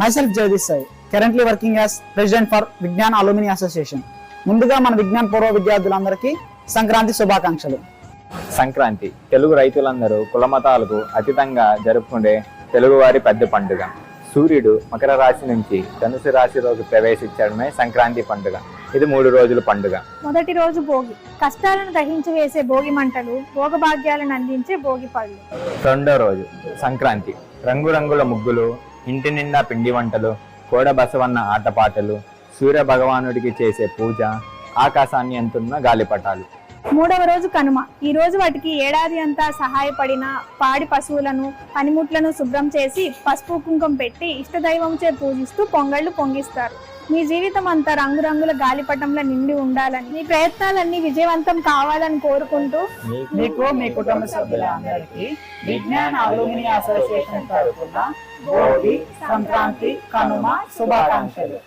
Myself Jagadish Sai currently working as president for Vignan alumni association ముందుగా మన విజ్ఞాన్ పూర్వ విద్యార్థులందరికీ సంక్రాంతి శుభాకాంక్షలు. సంక్రాంతి తెలుగు రైతులందరూ కులమతాలకు అతీతంగా జరుపుకునే తెలుగువారి పెద్ద పండుగ. సూర్యుడు మకర రాశి నుంచి ధనుసు రాశిలోకి ప్రవేశించడమే సంక్రాంతి పండుగ. ఇది మూడు రోజుల పండుగ. మొదటి రోజు భోగి. కష్టాలను దహించి వేసే భోగి మంటలు భోగభాగ్యాలను అందించే భోగి పళ్ళు. రెండో రోజు సంక్రాంతి. రంగురంగుల ముగ్గులు ఇంటి నిండా పిండి వంటలు కోడ బసవన్న ఆటపాటలు సూర్య భగవానుడికి చేసే పూజ ఆకాశాన్ని అంటున్న గాలిపటాలు. మూడవ రోజు కనుమ. ఈ రోజు వాటికి ఏడాది అంతా సహాయపడిన పాడి పశువులను పనిముట్లను శుభ్రం చేసి పసుపు కుంకుమ పెట్టి ఇష్టదైవంచే పూజిస్తూ పొంగళ్ళు పొంగిస్తారు. మీ జీవితం అంతా రంగురంగుల గాలిపటంలో నిండి ఉండాలని మీ ప్రయత్నాలన్నీ విజయవంతం కావాలని కోరుకుంటూ మీకు మీ కుటుంబ సభ్యులందరికీ విజ్ఞాన అలుమిని అసోసియేషన్ తరఫున భోగి సంక్రాంతి కనుమ శుభాకాంక్షలు.